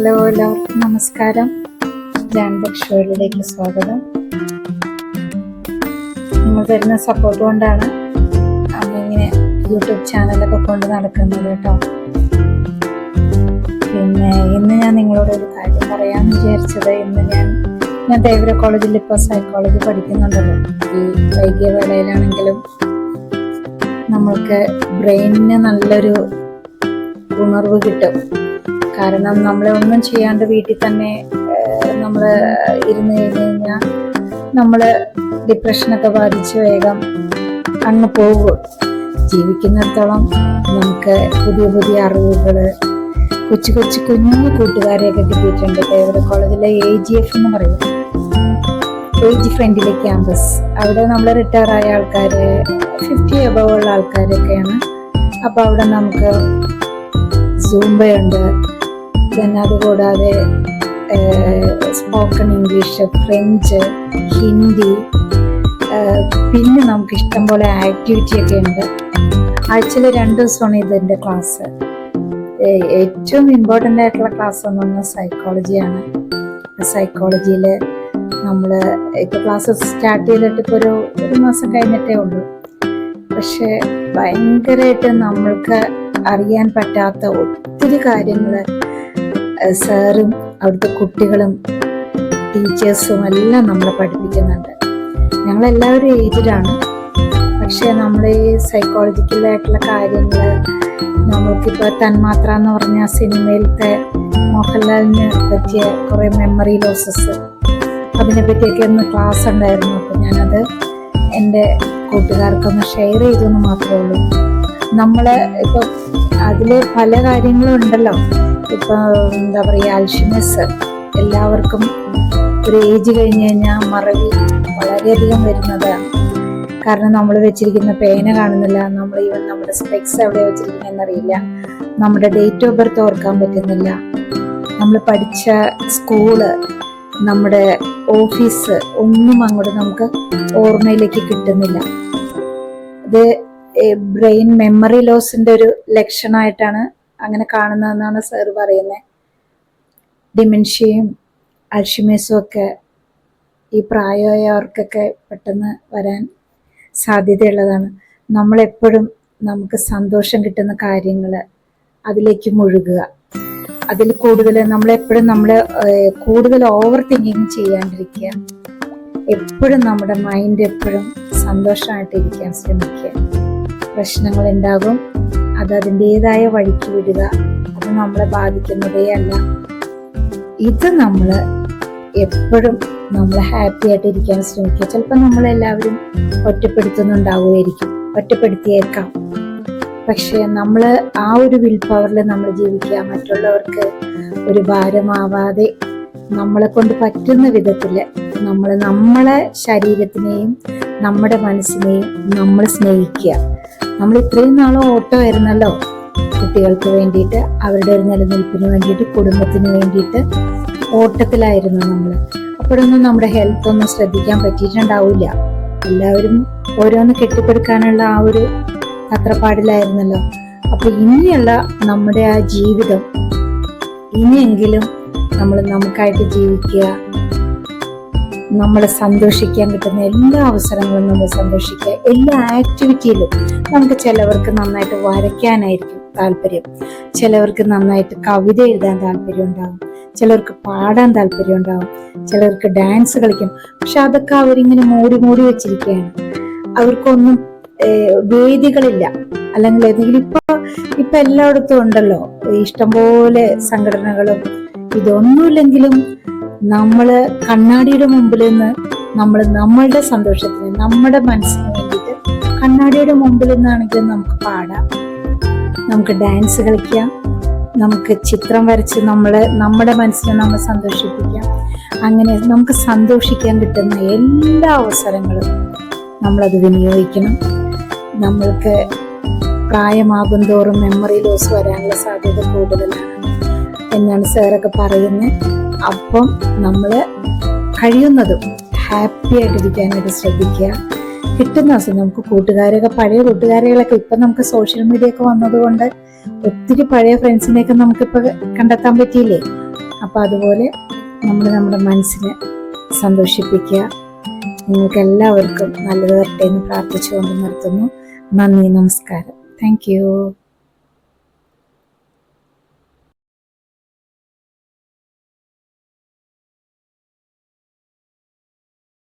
Hello എല്ലാവർക്കും നമസ്കാരം. ജാൻബക് ഷോയിലേക്ക് സ്വാഗതം. നിങ്ങൾ തരുന്ന സപ്പോർട്ട് കൊണ്ടാണ് അങ്ങനെ യൂട്യൂബ് ചാനലൊക്കെ കൊണ്ട് നടക്കുന്നത് കേട്ടോ. പിന്നെ ഇന്ന് ഞാൻ നിങ്ങളോട് ഒരു കാര്യം പറയാൻ വിചാരിച്ചത്. ഇന്ന് ഞാൻ ഞാൻ ദേവര കോളേജിൽ ഇപ്പോൾ സൈക്കോളജി പഠിക്കുന്നുണ്ടല്ലോ ഈ വൈകിയ വേളയിലാണെങ്കിലും നമ്മൾക്ക് ബ്രെയിനിന് നല്ലൊരു ഉണർവ് കിട്ടും. കാരണം നമ്മളെ ഒന്നും ചെയ്യാണ്ട് വീട്ടിൽ തന്നെ നമ്മൾ ഇരുന്ന് കഴിഞ്ഞ് കഴിഞ്ഞാൽ നമ്മൾ ഡിപ്രഷനൊക്കെ ബാധിച്ച് വേഗം അങ്ങ് പോകും. ജീവിക്കുന്നിടത്തോളം നമുക്ക് പുതിയ പുതിയ അറിവുകൾ കൊച്ചു കൊച്ചു കുഞ്ഞു കൂട്ടുകാരെയൊക്കെ കിട്ടിയിട്ടുണ്ട്. തേവര കോളേജിലെ എ ജി എഫ് എന്ന് പറയും. ഏജ് ഫ്രണ്ടിലെ ക്യാമ്പസ്. അവിടെ നമ്മൾ റിട്ടയർ ആയ ആൾക്കാർ ഫിഫ്റ്റി എബവ് ഉള്ള ആൾക്കാരൊക്കെയാണ്. അപ്പോൾ അവിടെ നമുക്ക് സൂംബയുണ്ട് പിന്നെ അതുകൂടാതെ സ്പോക്കൺ ഇംഗ്ലീഷ് ഫ്രഞ്ച് ഹിന്ദി പിന്നെ നമുക്ക് ഇഷ്ടംപോലെ ആക്ടിവിറ്റി ഒക്കെ ഉണ്ട്. ആഴ്ചയിൽ രണ്ട് ദിവസമാണ് ഇതിന്റെ ക്ലാസ് ഏറ്റവും ഇമ്പോർട്ടന്റ് ആയിട്ടുള്ള ക്ലാസ് എന്ന് പറഞ്ഞാൽ സൈക്കോളജിയാണ് സൈക്കോളജിയിൽ നമ്മൾ ഇപ്പോൾ ക്ലാസ് സ്റ്റാർട്ട് ചെയ്തിട്ട് ഇപ്പോൾ ഒരു ഒരു മാസം കഴിഞ്ഞിട്ടേ ഉള്ളൂ. പക്ഷേ ഭയങ്കരമായിട്ട് നമ്മൾക്ക് അറിയാൻ പറ്റാത്ത ഒത്തിരി കാര്യങ്ങൾ സാറും അവിടുത്തെ കുട്ടികളും ടീച്ചേഴ്സും എല്ലാം നമ്മളെ പഠിപ്പിക്കുന്നുണ്ട്. ഞങ്ങളെല്ലാവരും ഏജിലാണ് പക്ഷേ നമ്മുടെ ഈ സൈക്കോളജിക്കലായിട്ടുള്ള കാര്യങ്ങൾ നമ്മൾക്കിപ്പോൾ തന്മാത്ര എന്ന് പറഞ്ഞ സിനിമയിലത്തെ മോഹൻലാലിന് പറ്റിയ കുറേ മെമ്മറി ലോസസ് അതിനെ പറ്റിയൊക്കെ ഒന്ന് ക്ലാസ് ഉണ്ടായിരുന്നു. അപ്പോൾ ഞാനത് എന്റെ കൂട്ടുകാർക്കൊന്ന് ഷെയർ ചെയ്തെന്ന് മാത്രമേ ഉള്ളൂ. നമ്മൾ ഇപ്പം അതിൽ പല കാര്യങ്ങളും ഉണ്ടല്ലോ ഇപ്പൊ എന്താ പറയുക അൽഷിമസ് എല്ലാവർക്കും ഒരു ഏജ് കഴിഞ്ഞ് കഴിഞ്ഞാൽ മറവി വളരെയധികം വരുന്നത്. കാരണം നമ്മൾ വെച്ചിരിക്കുന്ന പേന കാണുന്നില്ല നമ്മൾ ഈവൻ നമ്മുടെ സ്പെക്സ് എവിടെ വെച്ചിരിക്കുന്നറിയില്ല നമ്മുടെ ഡേറ്റ് ഓഫ് ബർത്ത് ഓർക്കാൻ പറ്റുന്നില്ല. നമ്മൾ പഠിച്ച സ്കൂൾ നമ്മുടെ ഓഫീസ് ഒന്നും അങ്ങോട്ട് നമുക്ക് ഓർമ്മയിലേക്ക് കിട്ടുന്നില്ല. ഇത് ബ്രെയിൻ മെമ്മറി ലോസിന്റെ ഒരു ലക്ഷണമായിട്ടാണ് അങ്ങനെ കാണുന്നതെന്നാണ് സാർ പറയുന്നത് ഡിമെൻഷ്യയും അൽഷിമേസും ഒക്കെ ഈ പ്രായമായവർക്കൊക്കെ പെട്ടെന്ന് വരാൻ സാധ്യതയുള്ളതാണ്. നമ്മളെപ്പോഴും നമുക്ക് സന്തോഷം കിട്ടുന്ന കാര്യങ്ങൾ അതിലേക്ക് മുഴുകുക. അതിൽ കൂടുതൽ നമ്മളെപ്പോഴും നമ്മൾ കൂടുതൽ ഓവർ തിങ്കിങ് ചെയ്യാണ്ടിരിക്കുക. എപ്പോഴും നമ്മുടെ മൈൻഡ് എപ്പോഴും സന്തോഷമായിട്ടിരിക്കാൻ ശ്രമിക്കുക. പ്രശ്നങ്ങൾ ഉണ്ടാകും അത് അതിന്റെതായ വഴിക്ക് വിടുക. അത് നമ്മളെ ബാധിക്കുന്നതേ അല്ല. ഇത് നമ്മൾ എപ്പോഴും നമ്മൾ ഹാപ്പി ആയിട്ട് ഇരിക്കാൻ ശ്രമിക്കുക. ചിലപ്പോൾ നമ്മളെല്ലാവരും ഒറ്റപ്പെടുത്തുന്നുണ്ടാവുമായിരിക്കും. ഒറ്റപ്പെടുത്തിയേക്കാം. പക്ഷേ നമ്മൾ ആ ഒരു വിൽ പവറിൽ നമ്മൾ ജീവിക്കുക. മറ്റുള്ളവർക്ക് ഒരു ഭാരമാവാതെ നമ്മളെ കൊണ്ട് പറ്റുന്ന വിധത്തിൽ നമ്മൾ നമ്മളെ ശരീരത്തിനെയും നമ്മുടെ മനസ്സിനെയും നമ്മൾ സ്നേഹിക്കുക. നമ്മൾ ഇത്രയും നാളും ഓട്ടോ ആയിരുന്നല്ലോ. കുട്ടികൾക്ക് വേണ്ടിയിട്ട് അവരുടെ ഒരു നിലനിൽപ്പിന് വേണ്ടിയിട്ട് കുടുംബത്തിന് വേണ്ടിയിട്ട് ഓട്ടത്തിലായിരുന്നു നമ്മൾ. അപ്പോഴൊന്നും നമ്മുടെ ഹെൽത്ത് ഒന്നും ശ്രദ്ധിക്കാൻ പറ്റിയിട്ടുണ്ടാവില്ല. എല്ലാവരും ഓരോന്ന് കെട്ടിപ്പടുക്കാനുള്ള ആ ഒരു തത്രപ്പാടിലായിരുന്നല്ലോ അപ്പൊ ഇനിയുള്ള നമ്മുടെ ആ ജീവിതം ഇനിയെങ്കിലും നമ്മൾ നമുക്കായിട്ട് ജീവിക്കുക നമ്മൾ സന്തോഷിക്കാൻ കിട്ടുന്ന എല്ലാ അവസരങ്ങളും നമ്മൾ സന്തോഷിക്കുക. എല്ലാ ആക്ടിവിറ്റിയിലും നമുക്ക് ചിലവർക്ക് നന്നായിട്ട് വരയ്ക്കാനായിരിക്കും താല്പര്യം. ചിലവർക്ക് നന്നായിട്ട് കവിത എഴുതാൻ താല്പര്യം ഉണ്ടാകും ചിലർക്ക് പാടാൻ താല്പര്യം ഉണ്ടാകും ചിലർക്ക് ഡാൻസ് കളിക്കും. പക്ഷെ അതൊക്കെ അവരിങ്ങനെ മൂടി മൂടി വെച്ചിരിക്കുകയാണ്. അവർക്കൊന്നും വേദികളില്ല. അല്ലെങ്കിൽ ഏതെങ്കിലും ഇപ്പൊ ഇപ്പൊ എല്ലായിടത്തും ഉണ്ടല്ലോ. ഇഷ്ടംപോലെ സംഘടനകളും. ഇതൊന്നുമില്ലെങ്കിലും നമ്മൾ കണ്ണാടിയുടെ മുമ്പിൽ നിന്ന് നമ്മൾ നമ്മളുടെ സന്തോഷത്തിന് നമ്മുടെ മനസ്സിന് വേണ്ടിയിട്ട് കണ്ണാടിയുടെ മുമ്പിൽ നിന്നാണെങ്കിലും നമുക്ക് പാടാം. നമുക്ക് ഡാൻസ് കളിക്കാം. നമുക്ക് ചിത്രം വരച്ച് നമ്മൾ നമ്മുടെ മനസ്സിനെ നമ്മൾ സന്തോഷിപ്പിക്കാം. അങ്ങനെ നമുക്ക് സന്തോഷിക്കാൻ കിട്ടുന്ന എല്ലാ അവസരങ്ങളും നമ്മളത് വിനിയോഗിക്കണം. നമ്മൾക്ക് പ്രായമാകും തോറും മെമ്മറി ലോസ് വരാനുള്ള സാധ്യത കൂടുതലാണ് എന്നാണ് സാറൊക്കെ പറയുന്നത്. അപ്പം നമ്മൾ കഴിയുന്നതും ഹാപ്പി ആയിട്ടിരിക്കാനായിട്ട് ശ്രദ്ധിക്കുക. കിട്ടുന്ന ദിവസം നമുക്ക് കൂട്ടുകാരൊക്കെ പഴയ കൂട്ടുകാരികളൊക്കെ ഇപ്പം നമുക്ക് സോഷ്യൽ മീഡിയ ഒക്കെ വന്നതുകൊണ്ട് ഒത്തിരി പഴയ ഫ്രണ്ട്സിനെയൊക്കെ നമുക്കിപ്പോൾ കണ്ടെത്താൻ പറ്റിയില്ലേ? അപ്പോൾ അതുപോലെ നമ്മൾ നമ്മുടെ മനസ്സിനെ സന്തോഷിപ്പിക്കുക. നിങ്ങൾക്ക് എല്ലാവർക്കും നല്ലത് വരട്ടെ എന്ന് പ്രാർത്ഥിച്ചുകൊണ്ട് നിർത്തുന്നു. നന്ദി നമസ്കാരം. താങ്ക്